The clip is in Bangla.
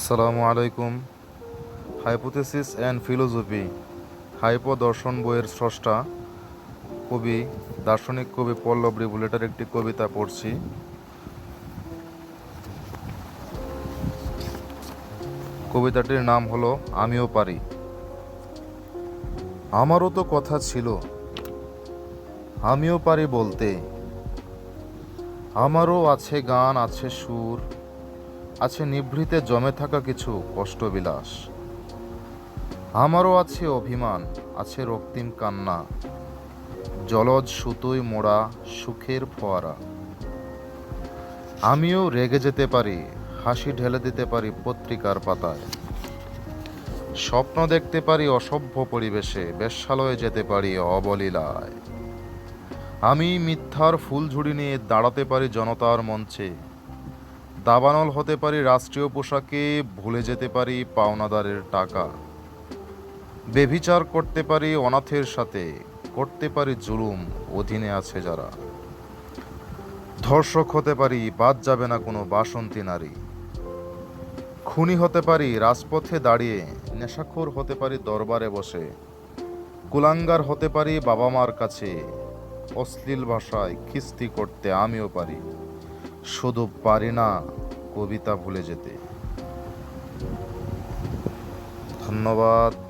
আসসালামু আলাইকুম। হাইপোথেসিস অ্যান্ড ফিলোসফি হাইপো দর্শন বইয়ের স্রষ্টা কবি, দার্শনিক কবি পল্লব রিবুলেটার একটি কবিতা পড়ছি। কবিতাটির নাম হলো, আমিও পারি। আমারও তো কথা ছিল, আমিও পারি বলতে। আমারও আছে গান, আছে সুর আছে নিভৃতে জমে থাকা কিছু কষ্টবিলাস। আমারও আছে অভিমান, আছে রক্তিম কান্না। জলজ সুতোয় মোড়া সুখের ফোয়ারা। আমিও রেগে যেতে পারি, হাসি ঢেলে দিতে পারি পত্রিকার পাতায়। স্বপ্ন দেখতে পারি অসভ্য পরিবেশে, বেশ্যালয়ে যেতে পারি অবলীলায়। আমি মিথ্যার ফুলঝুড়ি নিয়ে দাঁড়াতে পারি জনতার মঞ্চে দাবানল হতে পারি রাষ্ট্রীয় পোশাকে, ভুলে যেতে পারি পাওনাদারের টাকা। বেভিচার করতে পারি অনাথের সাথে, করতে পারি জুলুম, অধীনে আছে যারা। ধর্ষক হতে পারি, বাদ যাবে না কোনো বাসন্তী নারী। খুনি হতে পারি, রাজপথে দাঁড়িয়ে, নেশাখোর হতে পারি দরবারে বসে। কুলাঙ্গার হতে পারি বাবা মার কাছে, অশ্লীল ভাষায় খিস্তি করতে আমিও পারি। শুধু পারি না কবিতা ভুলে যেতে। ধন্যবাদ।